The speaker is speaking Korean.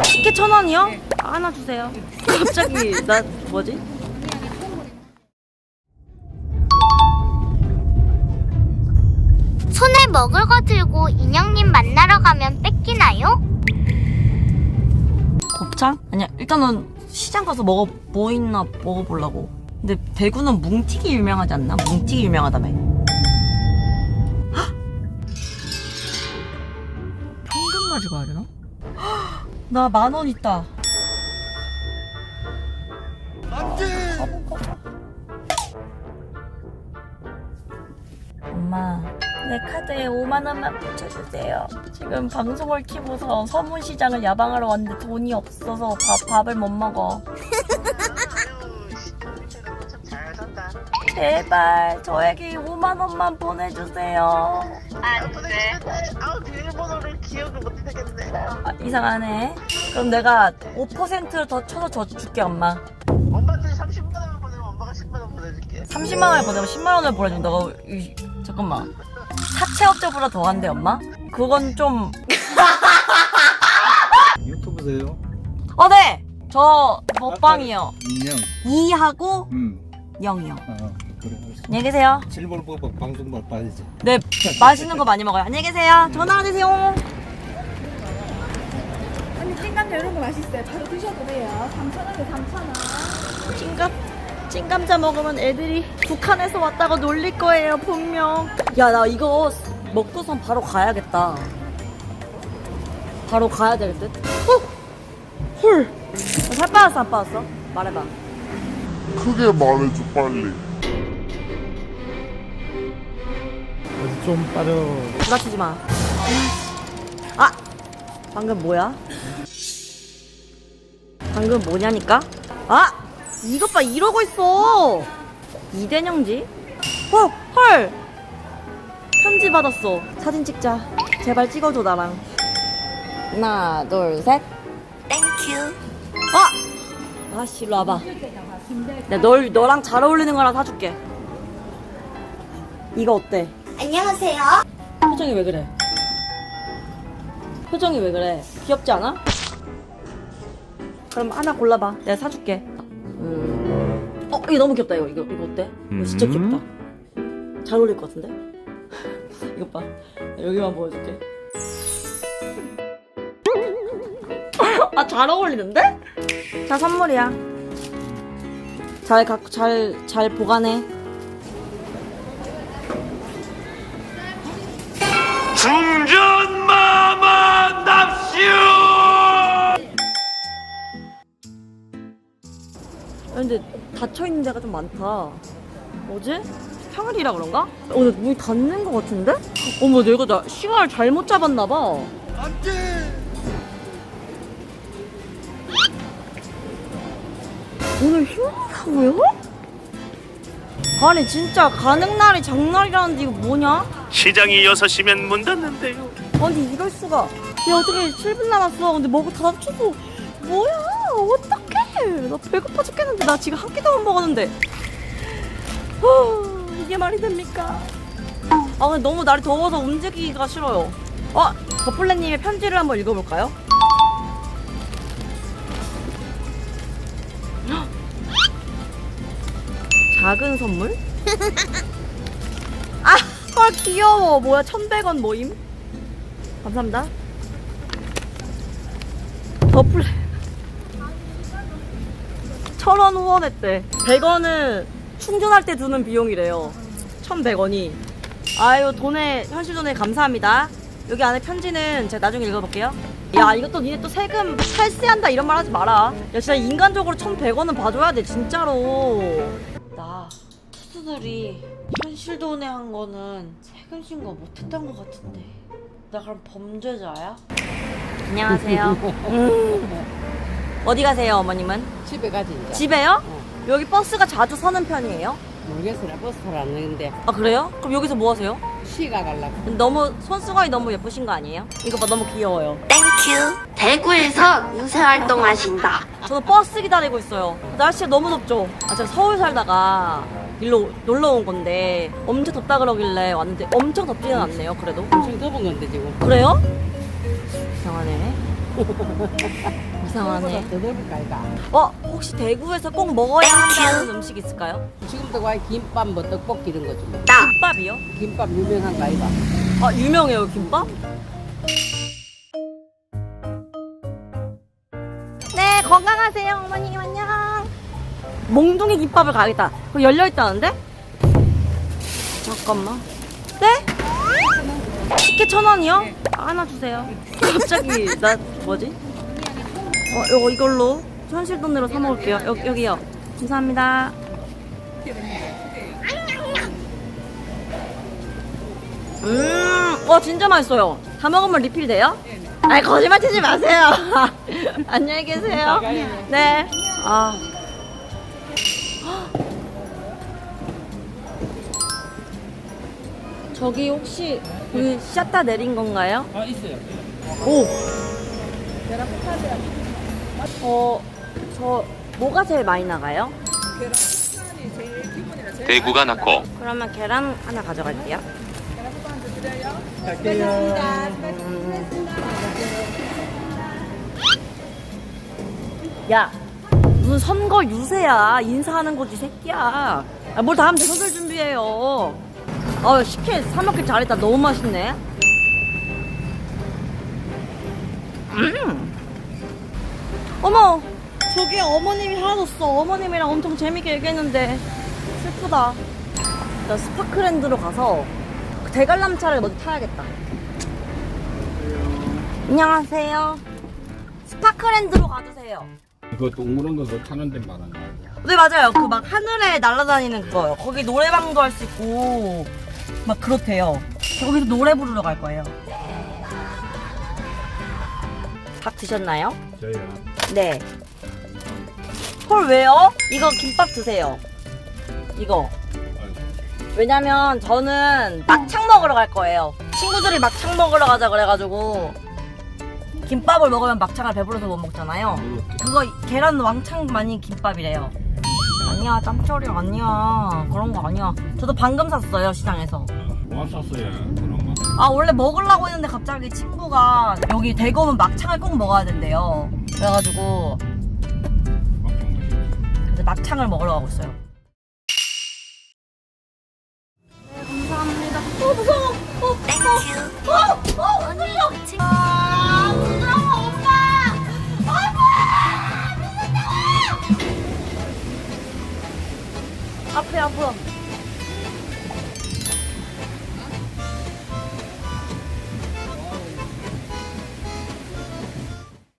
티켓 천 원이요? 하나 주세요. 갑자기 나 뭐지? 손에 먹을 거 들고 인형님 만나러 가면 뺏기나요? 곱창? 아니야 일단은 시장 가서 먹어 뭐 있나 먹어보려고. 근데 대구는 뭉티기 유명하지 않나? 뭉티기 유명하다며. 헉! 평균 가지고 가야 되나? 나 만 원 있다. 엄마, 내 카드에 5만 원만 붙여주세요. 지금 방송을 키고서 서문시장을 야방하러 왔는데 돈이 없어서 밥, 밥을 못 먹어. 잘 산다. 제발 저에게 5만 원만 보내주세요. 아, 네. 아우 비밀번호를 기억을 못하겠네. 아, 이상하네. 그럼 내가 5%를 더 쳐서 줘 줄게 엄마. 엄마한테 30만 원 보내면 엄마가 10만 원 보내줄게. 30만 원을 보내면 10만 원을 보내준다고. 이, 잠깐만. 사채업자보다 더 한대 엄마? 그건 좀. 유튜브세요? 어 네. 저 먹방이요. 인형. 2하고 음. 0이요. 어, 그래. 알았어. 안녕히 계세요. 실물 보고 방송만 빠지지. 네, 맛있는 거 많이 먹어요. 안녕히 계세요. 전화 되세요. 찐감자 이런 거 맛있어요. 바로 드셔도 돼요. 3,000원에 3,000원. 찐감 찐감자 먹으면 애들이 북한에서 왔다고 놀릴 거예요 분명 야 나 이거 먹고선 바로 가야겠다 바로 가야 될 듯 어? 헐. 살 빠졌어 안 빠졌어? 말해봐 크게 말해줘 빨리 어디 좀 빠져. 부딪히지 마. 아! 방금 뭐야? 방금 뭐냐니까? 아! 이것 봐, 이러고 있어! 이대영지? 어, 헐! 편지 받았어. 사진 찍자. 제발 찍어줘, 나랑. 하나, 둘, 셋. 땡큐. 아! 아씨, 일로 와봐. 내가 널, 너랑 잘 어울리는 거나 사줄게. 이거 어때? 안녕하세요. 표정이 왜 그래? 표정이 왜 그래? 귀엽지 않아? 그럼 하나 골라봐. 내가 사줄게. 음. 어, 이거 너무 귀엽다, 이거. 이거, 이거 어때? 이거 진짜 귀엽다. 잘 어울릴 것 같은데? 이거 봐. 여기만 보여줄게. 아, 잘 어울리는데? 자, 선물이야. 잘 갖고, 잘, 잘 보관해. 근데 닫혀 있는 데가 좀 많다. 뭐지? 평일이라 그런가? 오늘 문이 닫는 것 같은데? 어머, 내가 나 시간을 잘못 잡았나 봐. 오늘 휴무라고요? 아니 진짜 가는 날이 장날이라는데 이거 뭐냐? 시장이 6시면 문 닫는데요. 아니 이럴 수가. 야 어떻게 7분 남았어. 근데 먹고 다 합쳐서 뭐야? 어떡해? 나 배고파 죽겠는데 나 지금 한 끼도 못 먹었는데. 후, 이게 말이 됩니까? 아 근데 너무 날이 더워서 움직이기가 싫어요. 어? 버플레님의 편지를 한번 읽어볼까요? 헉! 작은 선물? 아, 헐 귀여워. 뭐야, 1,100원 모임? 감사합니다. 더플레. 천 원 후원했대. 100원은 충전할 때 드는 비용이래요. 1,100원이. 아유, 돈에, 현실 돈에 감사합니다. 여기 안에 편지는 제가 나중에 읽어볼게요. 야, 이것도 니네 또 세금 탈세한다 이런 말 하지 마라. 야, 진짜 인간적으로 1,100원은 봐줘야 돼, 진짜로. 나 투수들이 현실 돈에 한 거는 세금 신고 못했던 것 같은데. 나 그럼 범죄자야? 안녕하세요. 음. 어디 가세요, 어머님은? 집에 가지 이제 집에요? 여기 버스가 자주 서는 편이에요? 모르겠어 나 버스 타러 왔는데 아 그래요? 그럼 여기서 뭐 하세요? 시가 갈라고 너무 손수건이 너무 예쁘신 거 아니에요? 이거 봐 너무 귀여워요. 땡큐. 대구에서 유세 활동하신다. 저도 버스 기다리고 있어요. 날씨가 너무 덥죠? 아 제가 서울 살다가 일로 놀러 온 건데 엄청 덥다 그러길래 왔는데 엄청 덥지는 않네요. 그래도 엄청 더운 건데 지금 그래요? 이상하네. 이상하네. 넓을까 이가. 어 혹시 대구에서 꼭 먹어야 한다는 음식 있을까요? 지금도 와 김밥 뭐 떡볶이 이런 거지 뭐. 김밥이요? 김밥 유명한가 이가. 아 유명해요 김밥? 네 건강하세요 어머님 안녕 몽둥이 김밥을 가겠다 그거 열려 있다는데? 잠깐만 네? 식혜 천 원이요? 하나 주세요 갑자기 나 뭐지? 어 이거 이걸로 현실 돈으로 사 먹을게요 여기, 여기요 감사합니다 음, 와 진짜 맛있어요. 다 먹으면 리필 돼요? 아니 거짓말 치지 마세요. 안녕히 계세요. 네. 아. 저기 혹시 그 샷다 내린 건가요? 아 있어요. 오. 어, 저 뭐가 제일 많이 나가요? 대구가 낳고 그러면 계란 하나 가져갈게요. 야, 무슨 선거 유세야? 인사하는 거지, 새끼야. 아, 뭘 다음 대선을 준비해요. 어, 식혜 사 먹길 잘했다. 너무 맛있네. 음. 어머, 저기 어머님이 줬어. 어머님이랑 엄청 재밌게 얘기했는데 슬프다. 나 스파크랜드로 가서 그 대관람차를 먼저 타야겠다. 안녕하세요. 스파크랜드로 가주세요. 이거 동물원 가서 타는 데 말하는 거야. 네 맞아요. 그 막 하늘에 날아다니는 그거요. 거기 노래방도 할 수 있고 막 그렇대요. 거기서 노래 부르러 갈 거예요. 밥 드셨나요? 저희야. 네. 헐 왜요? 이거 김밥 드세요. 이거. 왜냐면 저는 막창 먹으러 갈 거예요. 친구들이 막창 먹으러 가자 그래가지고 김밥을 먹으면 막창을 배불러서 못 먹잖아요. 그거 계란 왕창 많이 김밥이래요. 아니야 짬처리 아니야 그런 거 아니야. 저도 방금 샀어요 시장에서. 뭐 샀어요? 아 원래 먹으려고 했는데 갑자기 친구가 여기 대검은 막창을 꼭 먹어야 된대요. 그래가지고 이제 막창을 먹으러 가고 있어요. 앞으로.